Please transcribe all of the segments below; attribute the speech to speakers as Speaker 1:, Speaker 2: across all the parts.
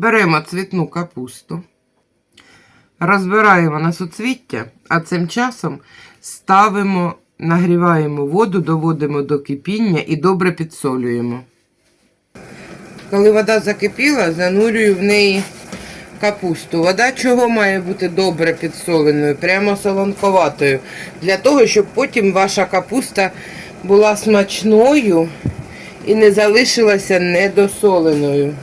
Speaker 1: Беремо цвітну капусту, розбираємо на суцвіття, а цим часом ставимо, нагріваємо воду, доводимо до кипіння і добре підсолюємо. Коли вода закипіла, занурюю в неї капусту. Вода чого має бути добре підсоленою, прямо солонковатою. Для того, щоб потім ваша капуста була смачною і не залишилася недосоленою.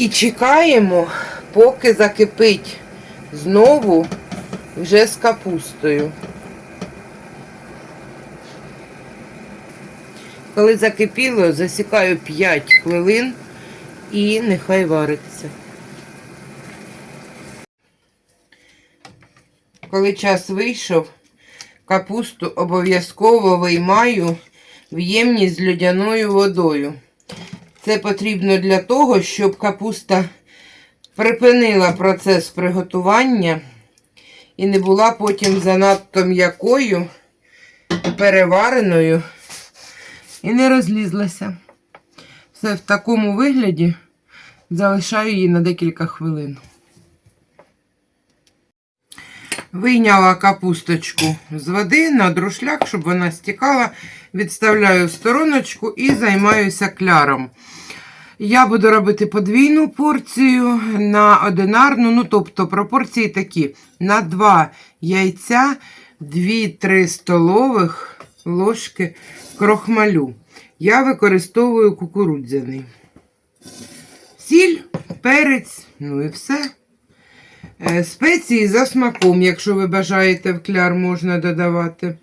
Speaker 1: І чекаємо, поки закипить знову вже з капустою. Коли закипіло, засікаю 5 хвилин і нехай вариться. Коли час вийшов, капусту обов'язково виймаю в ємність з льодяною водою. Це потрібно для того, щоб капуста припинила процес приготування і не була потім занадто м'якою, перевареною і не розлізлася. Все в такому вигляді залишаю її на декілька хвилин. Вийняла капусточку з води на друшляк, щоб вона стікала. Відставляю стороночку і займаюся кляром. Я буду робити подвійну порцію на одинарну, ну тобто пропорції такі: на 2 яйця, 2-3 столових ложки крохмалю. Я використовую кукурудзяний. Сіль, перець, ну і все. Е, Спеції за смаком, якщо ви бажаєте в кляр, можна додавати.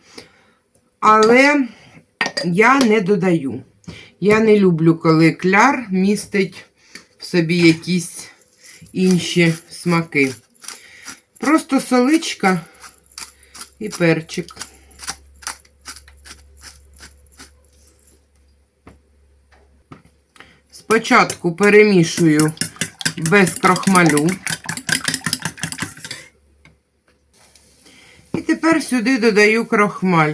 Speaker 1: Але я не додаю. Я не люблю, коли кляр містить в собі якісь інші смаки. Просто соличка і перчик. Спочатку перемішую без крохмалю. І тепер сюди додаю крохмаль.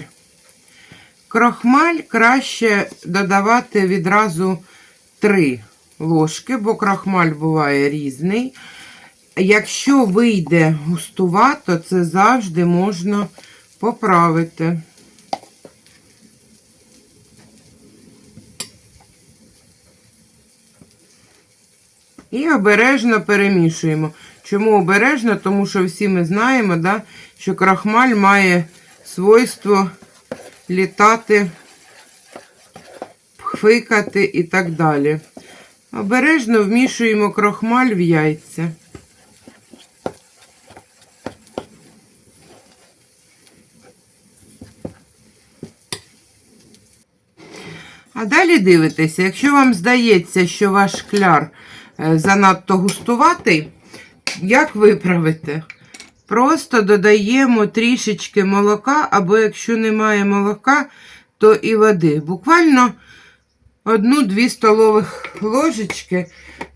Speaker 1: Крохмаль краще додавати відразу 3 ложки, бо крохмаль буває різний. Якщо вийде густувато, це завжди можна поправити. І обережно перемішуємо. Чому обережно? Тому що всі ми знаємо, да, що крахмаль має свойство літати, пхикати і так далі. Обережно вмішуємо крохмаль в яйця. А далі дивитеся, якщо вам здається, що ваш кляр е, занадто густуватий, як виправити? Просто додаємо трішечки молока, або якщо немає молока, то і води. Буквально одну-дві столових ложечки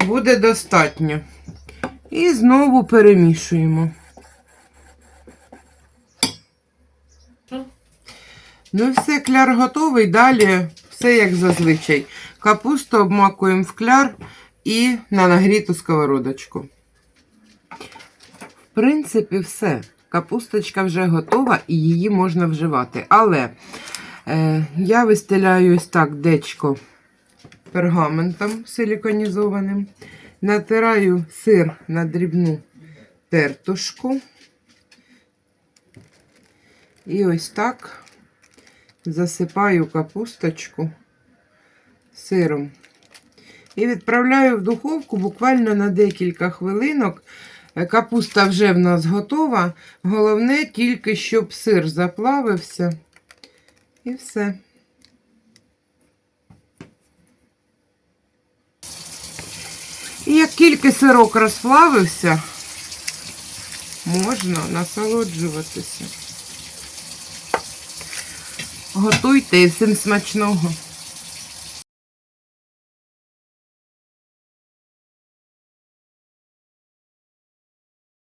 Speaker 1: буде достатньо. І знову перемішуємо. Ну, все, кляр готовий. Далі все як зазвичай. Капусту обмакуємо в кляр і на нагріту сковородочку. Принципі, все. Капусточка вже готова і її можна вживати. Але е, я вистеляю ось так дечко пергаментом силіконізованим. Натираю сир на дрібну тертушку. І ось так засипаю капусточку сиром. І відправляю в духовку буквально на декілька хвилинок. Капуста вже в нас готова. Головне тільки, щоб сир заплавився. І все. І як тільки сирок розплавився, можна насолоджуватися. Готуйте і всім смачного.